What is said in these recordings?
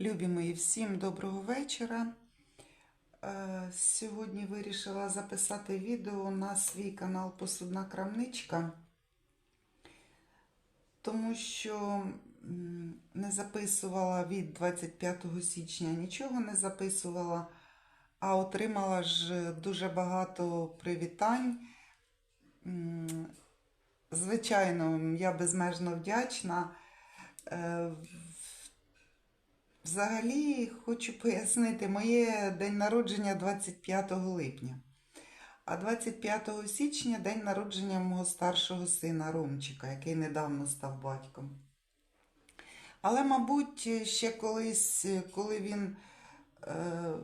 Любі всім доброго вечора. Е, Сьогодні вирішила записати відео на свій канал Посудна крамничка, тому що не записувала від 25 січня нічого не записувала, а отримала ж дуже багато привітань. Звичайно, я безмежно вдячна. Взагалі, хочу пояснити, моє день народження 25 липня. А 25 січня день народження мого старшого сина Ромчика, який недавно став батьком. Але, мабуть, ще колись, коли він е,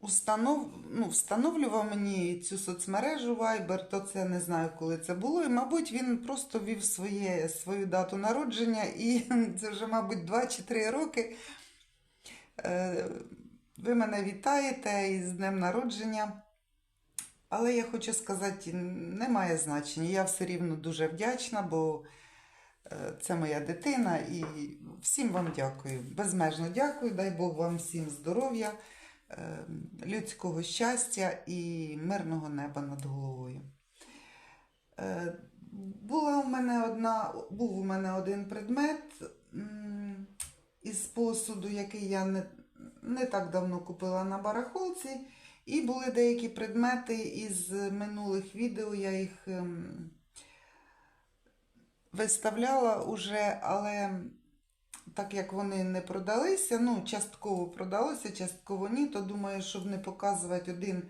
установ, ну, встановлював мені цю соцмережу Viber, то це не знаю, коли це було. І, мабуть, він просто вів своє, свою дату народження, і це вже, мабуть, 2 чи 3 роки. Е, Ви мене вітаєте із днем народження. Але я хочу сказати, немає значення. Я все рівно дуже вдячна, бо е, це моя дитина і всім вам дякую. Безмежно дякую. Дай Бог вам всім здоров'я, людського щастя і мирного неба над головою. Е, Була у мене одна, був у мене один предмет із посуду, який я не, не так давно купила на барахолці. І були деякі предмети із минулих відео, я їх ем, виставляла уже, але так як вони не продалися, ну, частково продалося, частково ні, то думаю, щоб не показувати один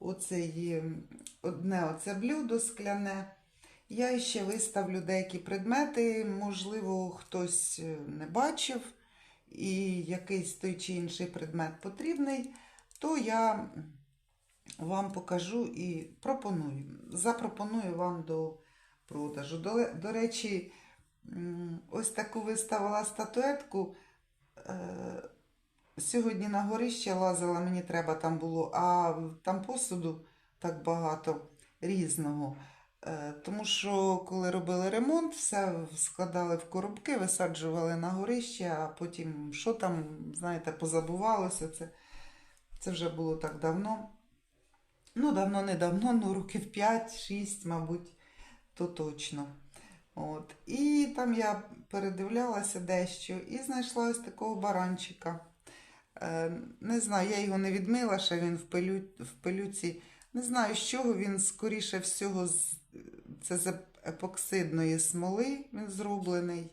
оцей, одне оце блюдо скляне. Я ще виставлю деякі предмети, можливо, хтось е, не бачив, і якийсь той чи інший предмет потрібний, то я вам покажу і пропоную. Запропоную вам до продажу. До, до речі, ось таку виставила статуетку. Е, Сьогодні на горище лазила, мені треба там було, а там посуду так багато різного. Е, Тому що коли робили ремонт, все складали в коробки, висаджували на горище, а потім що там, знаєте, позабувалося. Це, це вже було так давно. Ну, давно, не давно, ну років 5-6, мабуть, то точно. От. І там я передивлялася дещо і знайшла ось такого баранчика. Е, не знаю, я його не відмила, ще він в, пилю, в пилюці. Не знаю, з чого він, скоріше всього, з, це з епоксидної смоли він зроблений.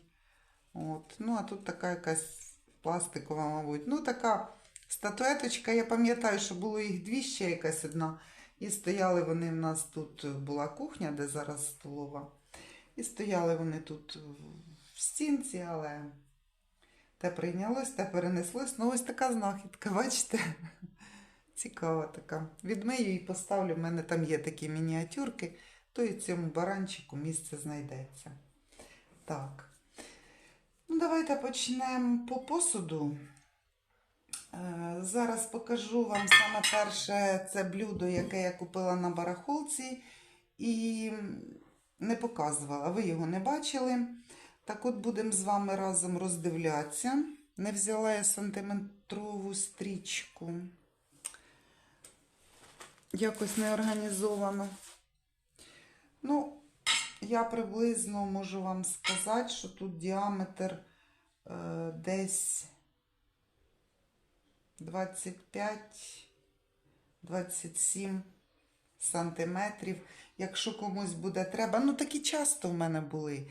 От. Ну, а тут така якась пластикова, мабуть. Ну, така статуеточка. Я пам'ятаю, що було їх дві ще якась одна. І стояли вони в нас тут була кухня, де зараз столова. І стояли вони тут в стінці, але те прийнялось, те перенеслось. Ну, ось така знахідка, бачите? Цікава така. Відмию і поставлю. У мене там є такі мініатюрки, то і цьому баранчику місце знайдеться. Так. Ну, давайте почнемо по посуду. Е, Зараз покажу вам саме перше це блюдо, яке я купила на барахолці і не показувала. Ви його не бачили. Так от будемо з вами разом роздивлятися. Не взяла я сантиметрову стрічку. Якось не організовано. Ну, я приблизно можу вам сказати, що тут діаметр е, десь 25-27 сантиметрів. Якщо комусь буде треба, ну такі часто в мене були,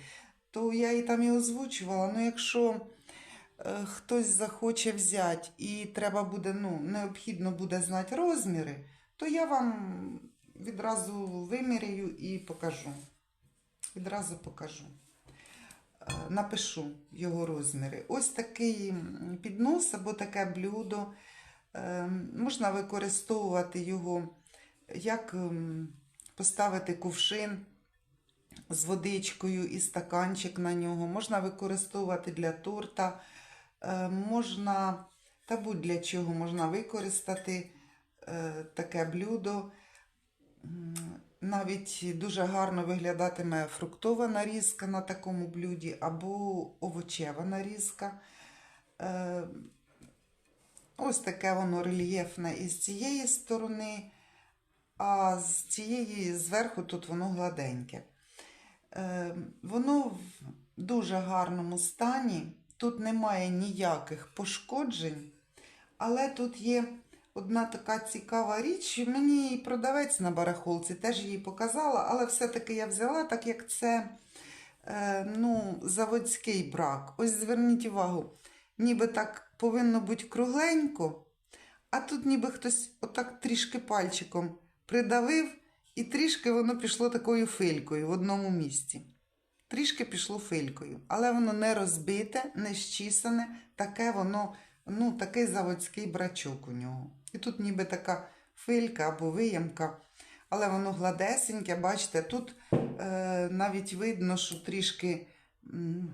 то я і там і озвучувала. Ну, якщо е, хтось захоче взяти і треба буде, ну, необхідно буде знати розміри, то я вам відразу виміряю і покажу. Відразу покажу. Е, Напишу його розміри. Ось такий піднос або таке блюдо. Е, Можна використовувати його, як м, поставити кувшин з водичкою і стаканчик на нього. Можна використовувати для торта. Е, Можна, та будь-для чого можна використати е, таке блюдо. Навіть дуже гарно виглядатиме фруктова нарізка на такому блюді або овочева нарізка. Е, ось таке воно рельєфне із цієї сторони, а з цієї зверху тут воно гладеньке. Е, воно в дуже гарному стані. Тут немає ніяких пошкоджень, але тут є одна така цікава річ. Мені і продавець на барахолці теж її показала, але все-таки я взяла, так як це е, ну, заводський брак. Ось зверніть увагу, ніби так повинно бути кругленько, а тут ніби хтось отак трішки пальчиком придавив, і трішки воно пішло такою филькою в одному місці. Трішки пішло филькою, але воно не розбите, не щісане, таке воно, ну, такий заводський брачок у нього. І тут ніби така филька або виямка, але воно гладесеньке, бачите, тут е, навіть видно, що трішки м,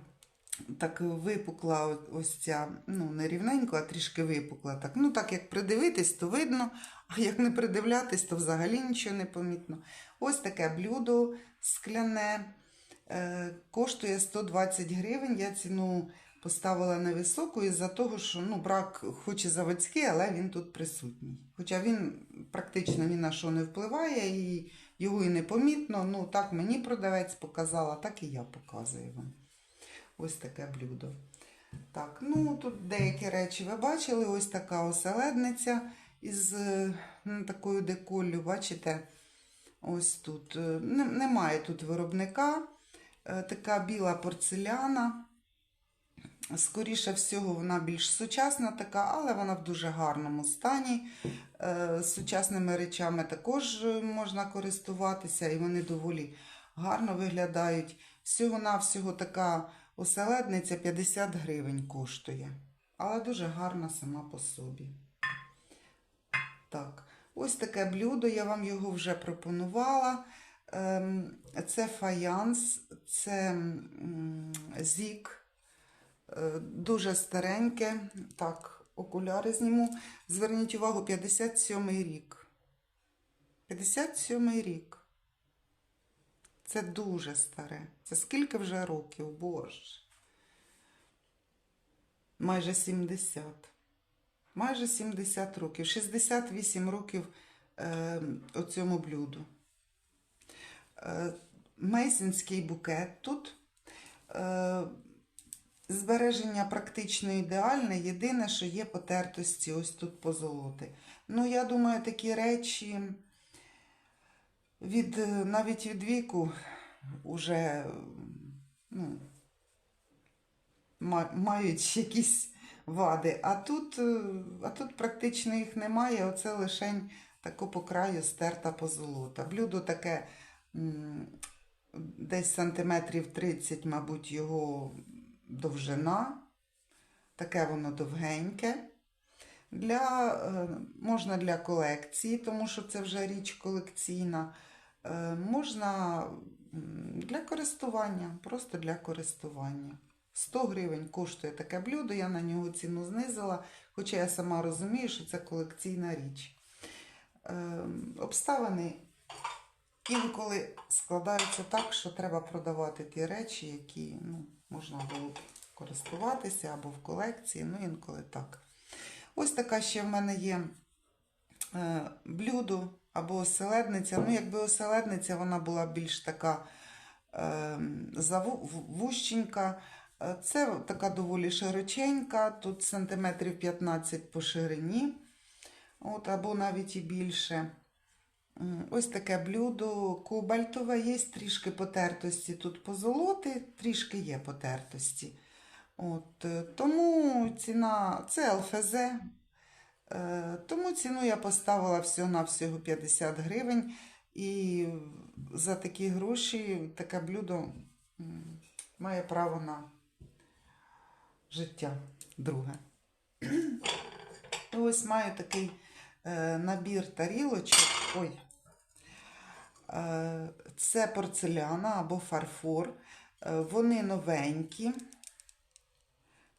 так випукла ось ця, ну, не рівненько, а трішки випукла. Так. Ну, так як придивитись, то видно, а як не придивлятись, то взагалі нічого не помітно. Ось таке блюдо скляне. Е, коштує 120 гривень. Я ціну поставила невисоку із-за того, що ну, брак хоч і заводський, але він тут присутній. Хоча він практично ні на що не впливає, і його і не помітно. Ну, так мені продавець показала, так і я показую вам. Ось таке блюдо. Так, ну тут деякі речі ви бачили. Ось така оселедниця із е, ну, такою деколлю, бачите? Ось тут. Е, Немає тут виробника. Е, Така біла порцеляна. Скоріше всього, вона більш сучасна така, але вона в дуже гарному стані. Е, Сучасними речами також можна користуватися, і вони доволі гарно виглядають. Всього-навсього така оселедниця 50 гривень коштує. Але дуже гарна сама по собі. Так, ось таке блюдо, я вам його вже пропонувала. Ем, Це фаянс, це зік. Е, Дуже стареньке. Так, окуляри зніму. Зверніть увагу, 57-й рік. 57-й рік. Це дуже старе. Це скільки вже років, боже. Майже 70. Майже 70 років. 68 років е, оцьому блюду. Е, Мейсінський букет тут. Е, Збереження практично ідеальне. Єдине, що є потертості ось тут позолоти. Ну, я думаю, такі речі від, е, навіть від віку вже ну, мають якісь вади. А тут, е, а тут практично їх немає. Оце лишень тако по краю стерта позолота. Блюдо таке десь сантиметрів 30, мабуть, його довжина. Таке воно довгеньке. Для, е, можна для колекції, тому що це вже річ колекційна. Е, Можна для користування, просто для користування. 100 гривень коштує таке блюдо, я на нього ціну знизила, хоча я сама розумію, що це колекційна річ. Е, Обставини інколи складаються так, що треба продавати ті речі, які ну, можна було б користуватися або в колекції, ну інколи так. Ось така ще в мене є е, блюдо або оселедниця. Ну, якби оселедниця, вона була більш така е, Е, Це така доволі широченька, тут сантиметрів 15 по ширині, от, або навіть і більше. Ось таке блюдо кобальтове, є трішки потертості тут позолоти, трішки є потертості. От, е, тому ціна це ЛФЗ. Е, тому ціну я поставила всього-навсього 50 гривень. І за такі гроші таке блюдо має право на життя друге. Ось маю такий е, набір тарілочок. Ой. Е, це порцеляна або фарфор. Е, вони новенькі.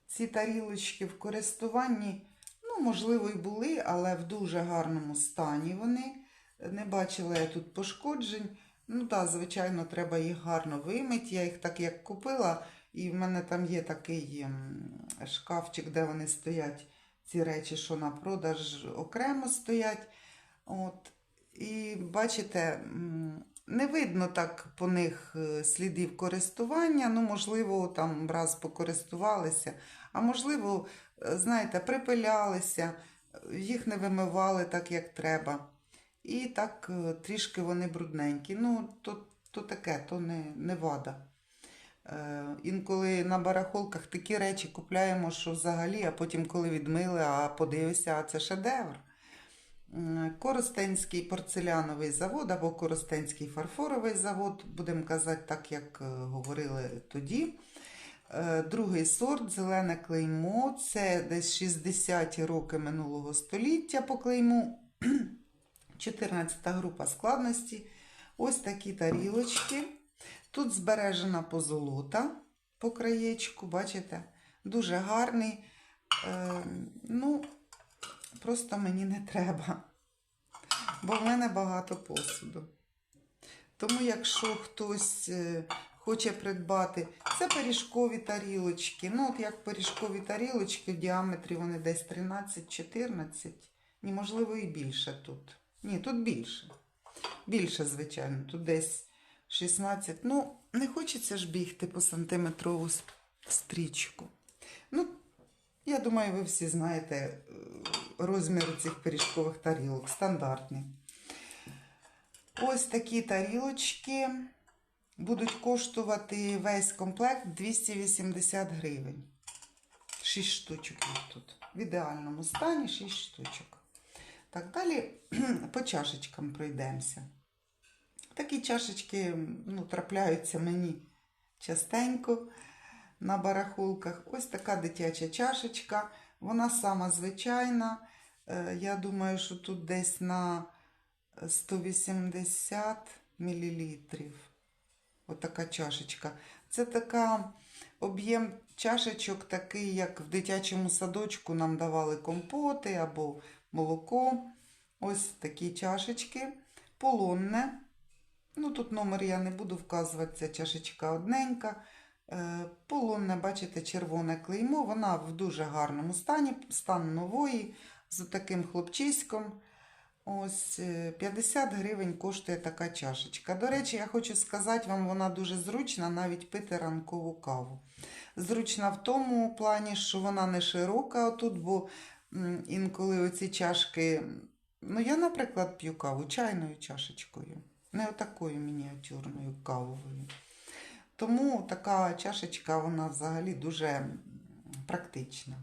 Ці тарілочки в користуванні, ну, можливо, і були, але в дуже гарному стані вони. Не бачила я тут пошкоджень. Ну так, звичайно, треба їх гарно вимити. Я їх так як купила, і в мене там є такий ем, шкафчик, де вони стоять, ці речі, що на продаж окремо стоять. От. І бачите, не видно так по них е, слідів користування. Ну, можливо, там раз покористувалися, а можливо, е, знаєте, припилялися, їх не вимивали так, як треба. І так е, трішки вони брудненькі. Ну, то, то таке, то не, не вада. Е, інколи на барахолках такі речі купляємо, що взагалі, а потім, коли відмили, а подивишся, а це шедевр. Коростенський порцеляновий завод або Коростенський фарфоровий завод, будемо казати так, як е, говорили тоді. Е, Другий сорт зелене клеймо. Це десь 60-ті роки минулого століття по клейму. 14 група складності. Ось такі тарілочки. Тут збережена позолота по краєчку, бачите? Дуже гарний. Е, ну, просто мені не треба. Бо в мене багато посуду. Тому, якщо хтось е, хоче придбати, це пиріжкові тарілочки. Ну, от як пиріжкові тарілочки в діаметрі вони десь 13-14. Ні, можливо, і більше тут. Ні, тут більше. Більше, звичайно, тут десь 16. Ну, не хочеться ж бігти по сантиметрову стрічку. Ну, я думаю, ви всі знаєте е, розмір цих пиріжкових тарілок, стандартний. Ось такі тарілочки будуть коштувати весь комплект 280 гривень. 6 штучок тут. В ідеальному стані 6 штучок. Так, далі по чашечкам пройдемося. Такі чашечки ну, трапляються мені частенько на барахолках. Ось така дитяча чашечка. Вона сама звичайна. Е, Я думаю, що тут десь на 180 мл. Отака чашечка. Це така об'єм чашечок, такий, як в дитячому садочку нам давали компоти або молоко. Ось такі чашечки. Полонне. Ну, тут номер я не буду вказувати, ця чашечка одненька. Е, Полонне, бачите, червоне клеймо. Вона в дуже гарному стані, стан нової, з таким хлопчиськом. Ось е, 50 гривень коштує така чашечка. До речі, я хочу сказати вам, вона дуже зручна навіть пити ранкову каву. Зручна в тому плані, що вона не широка отут, бо інколи оці чашки. Ну, я, наприклад, п'ю каву чайною чашечкою, не отакою мініатюрною кавовою. Тому така чашечка, вона взагалі дуже практична.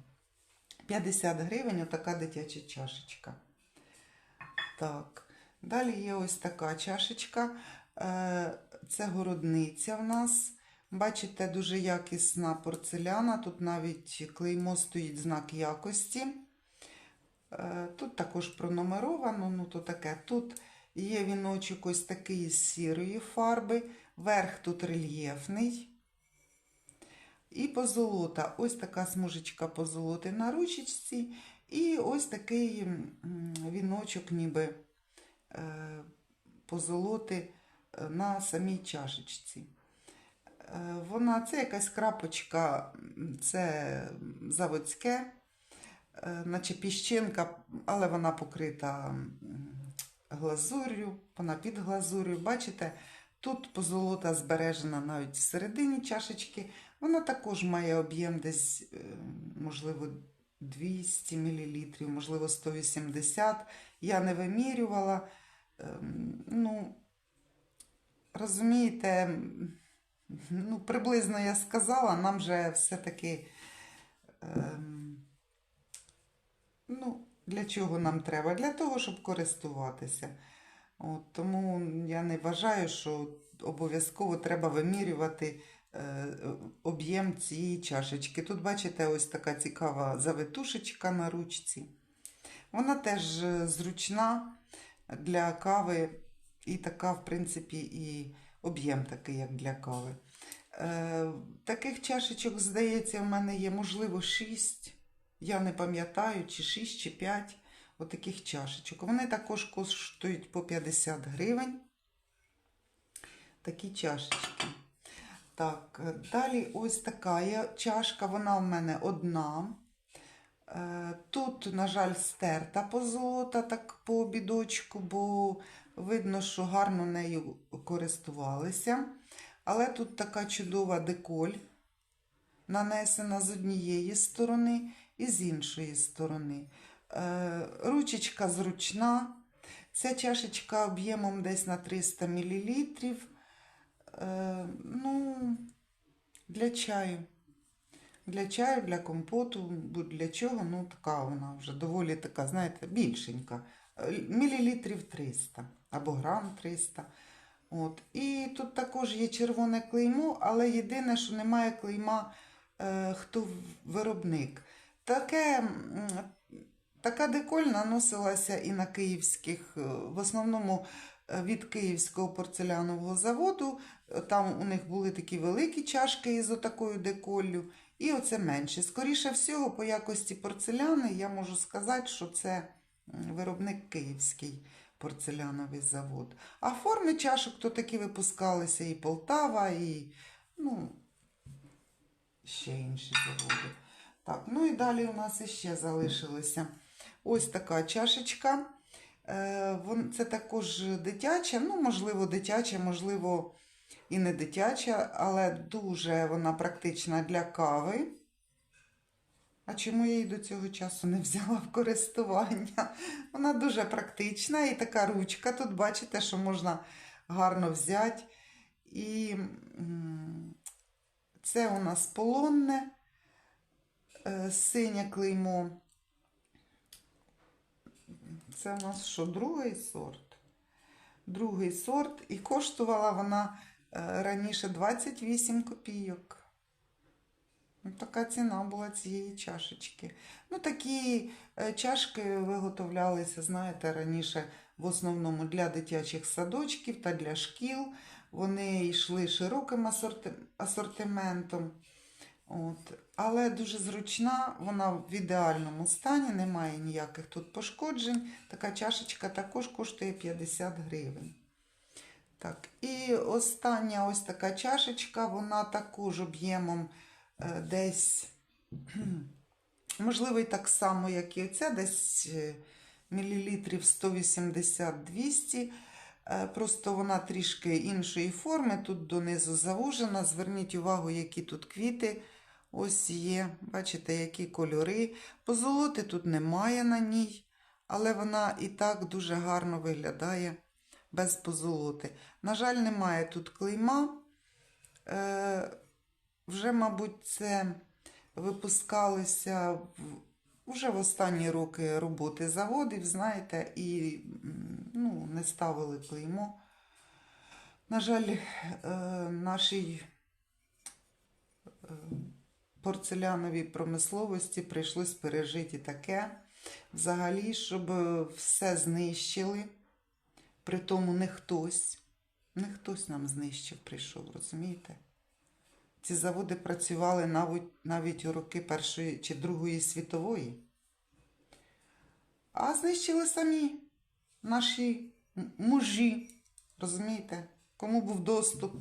50 гривень отака дитяча чашечка. Так, далі є ось така чашечка. Е, Це городниця в нас. Бачите, дуже якісна порцеляна. Тут навіть клеймо стоїть знак якості. Е, Тут також пронумеровано, ну то таке. Тут є віночок ось такий з сірої фарби. Верх тут рельєфний. І позолота. Ось така смужечка позолоти на ручечці. І ось такий віночок, ніби е, позолоти е, на самій чашечці. Е, Вона це якась крапочка, це заводське, наче піщинка, але вона покрита глазур'ю, вона під глазур'ю. Бачите, тут позолота збережена навіть всередині чашечки. Вона також має об'єм десь, е, можливо, 200 мл, можливо, 180. Я не вимірювала. Ем, Ну, розумієте, ну, приблизно я сказала, нам же все-таки. ем, Ну, для чого нам треба? Для того, щоб користуватися. От, тому я не вважаю, що обов'язково треба вимірювати е, об'єм цієї чашечки. Тут, бачите, ось така цікава завитушечка на ручці. Вона теж е, зручна для кави, і така, в принципі, і об'єм такий, як для кави. Е, таких чашечок, здається, в мене є, можливо, 6. Я не пам'ятаю, чи 6, чи 5 отаких чашечок. Вони також коштують по 50 гривень. Такі чашечки. Так, далі ось така чашка, вона в мене одна. Е, Тут, на жаль, стерта позолота так по обідочку, бо видно, що гарно нею користувалися. Але тут така чудова деколь нанесена з однієї сторони і з іншої сторони. Е, Ручечка зручна. Ця чашечка об'ємом десь на 300 мл. Е, ну, для чаю. Для чаю, для компоту, будь-для чого, ну така вона вже доволі така, знаєте, більшенька. Е, Мілілітрів 300 або грам 300. От. І тут також є червоне клеймо, але єдине, що немає клейма, е, хто виробник. Таке, така деколь наносилася і на київських, е, в основному е, від Київського порцелянового заводу. Там у них були такі великі чашки із отакою деколлю, і оце менше. Скоріше всього, по якості порцеляни я можу сказати, що це виробник Київський порцеляновий завод. А форми чашок то такі випускалися і Полтава, і ну, ще інші заводи. Так, ну і далі у нас іще залишилося ось така чашечка. Е, Це також дитяча, ну, можливо, дитяча, можливо, і не дитяча, але дуже вона практична для кави. А чому я її до цього часу не взяла в користування? Вона дуже практична і така ручка. Тут бачите, що можна гарно взяти. І це у нас полонне, синє клеймо. Це у нас що, другий сорт? Другий сорт. І коштувала вона е, раніше 28 копійок. Ну, Така ціна була цієї чашечки. Ну, такі е, чашки виготовлялися, знаєте, раніше в основному для дитячих садочків та для шкіл. Вони йшли широким асорти- асортиментом. От. Але дуже зручна, вона в ідеальному стані, немає ніяких тут пошкоджень. Така чашечка також коштує 50 гривень. Так, і остання ось така чашечка, вона також об'ємом е, десь, можливо, так само, як і оця, десь е, мілілітрів 180-200. Е, Просто вона трішки іншої форми, тут донизу завужена. Зверніть увагу, які тут квіти. Ось є, бачите, які кольори. Позолоти тут немає на ній, але вона і так дуже гарно виглядає без позолоти. На жаль, немає тут клейма. Е, вже, мабуть, це випускалося вже в останні роки роботи заводів, знаєте, і ну, не ставили клеймо. На жаль, е, нашій е, порцеляновій промисловості прийшлось пережити таке. Взагалі, щоб все знищили. При тому не хтось, не хтось нам знищив, прийшов, розумієте? Ці заводи працювали навіть, навіть у роки Першої чи Другої світової. А знищили самі наші мужі, розумієте? Кому був доступ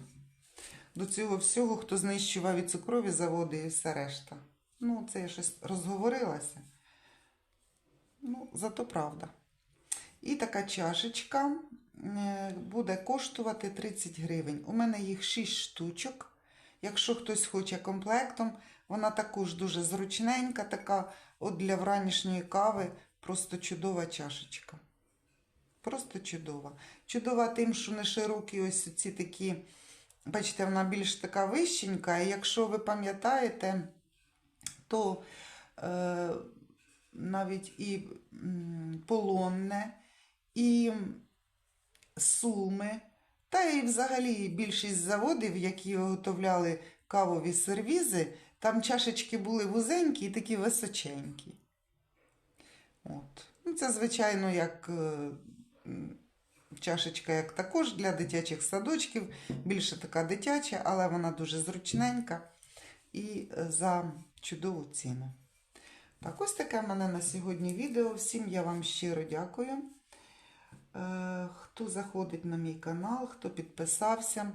до цього всього, хто знищував і цукрові заводи і все решта. Ну, це я щось розговорилася. Ну, зато правда. І така чашечка е, буде коштувати 30 гривень. У мене їх 6 штучок. Якщо хтось хоче комплектом, вона також дуже зручненька, така от для вранішньої кави просто чудова чашечка. Просто чудова. Чудова тим, що не широкі ось ці такі, бачите, вона більш така вищенька. І якщо ви пам'ятаєте, то е, навіть і полонне, і суми, та і взагалі більшість заводів, які виготовляли кавові сервізи, там чашечки були вузенькі і такі височенькі. От. Ну, це, звичайно, як е, чашечка, як також для дитячих садочків, більше така дитяча, але вона дуже зручненька і е, за чудову ціну. Так, ось таке в мене на сьогодні відео. Всім я вам щиро дякую. Е, Хто заходить на мій канал, хто підписався.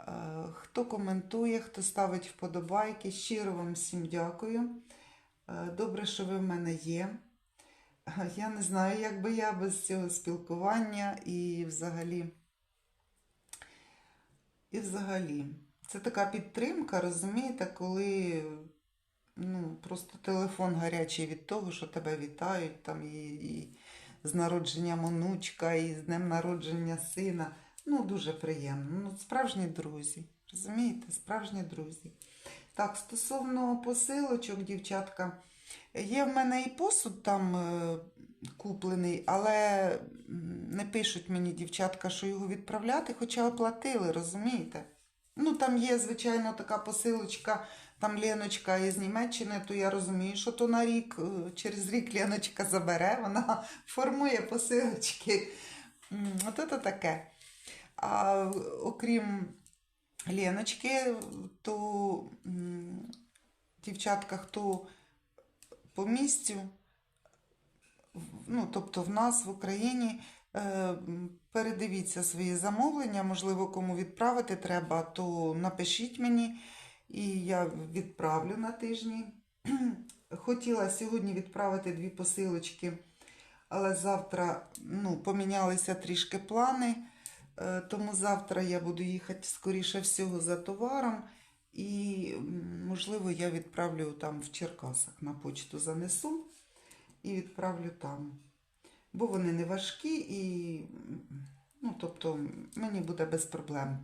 Е, Хто коментує, хто ставить вподобайки, щиро вам всім дякую. Добре, що ви в мене є. Я не знаю, як би я без цього спілкування і взагалі. І взагалі. Це така підтримка, розумієте, коли ну, просто телефон гарячий від того, що тебе вітають там і, і з народженням онучка, і з днем народження сина. Ну, дуже приємно. Ну, справжні друзі. Розумієте, справжні друзі. Так, стосовно посилочок, дівчатка, є в мене і посуд там е, куплений, але не пишуть мені дівчатка, що його відправляти, хоча оплатили, розумієте? Ну, там є, звичайно, така посилочка, там Леночка із Німеччини, то я розумію, що то на рік, е, через рік Леночка забере, вона формує посилочки. От це таке. А окрім Леночки, то дівчатка, хто по ну, тобто в нас в Україні, е, передивіться свої замовлення, можливо, кому відправити треба, то напишіть мені, і я відправлю на тижні. Хотіла сьогодні відправити дві посилочки, але завтра ну, помінялися трішки плани. Е, Тому завтра я буду їхати, скоріше всього, за товаром. І, можливо, я відправлю там в Черкасах на почту занесу і відправлю там. Бо вони не важкі і, ну, тобто, мені буде без проблем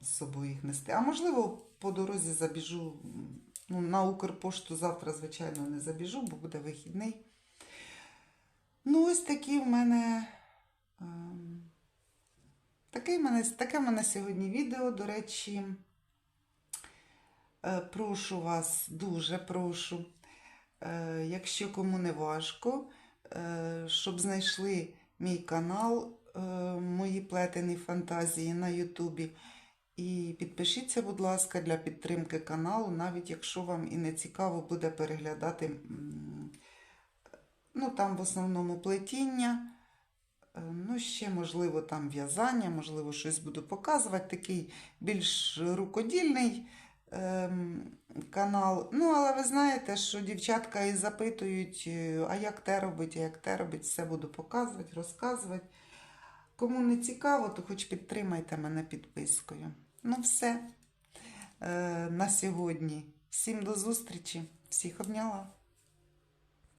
з собою їх нести. А можливо, по дорозі забіжу. Ну, на Укрпошту завтра, звичайно, не забіжу, бо буде вихідний. Ну, ось такі в мене. ем, Таке в мене, таке в мене сьогодні відео. До речі, прошу вас, дуже прошу, е, якщо кому не важко, е, щоб знайшли мій канал, е, мої плетені фантазії на Ютубі. І підпишіться, будь ласка, для підтримки каналу, навіть якщо вам і не цікаво буде переглядати, ну там в основному плетіння. Е, Ну, ще, можливо, там в'язання, можливо, щось буду показувати. Такий більш рукодільний канал. Ну, але ви знаєте, що дівчатка і запитують, е, а як те робить, а як те робить, все буду показувати, розказувати. Кому не цікаво, то хоч підтримайте мене підпискою. Ну, все е, на сьогодні. Всім до зустрічі, всіх обняла.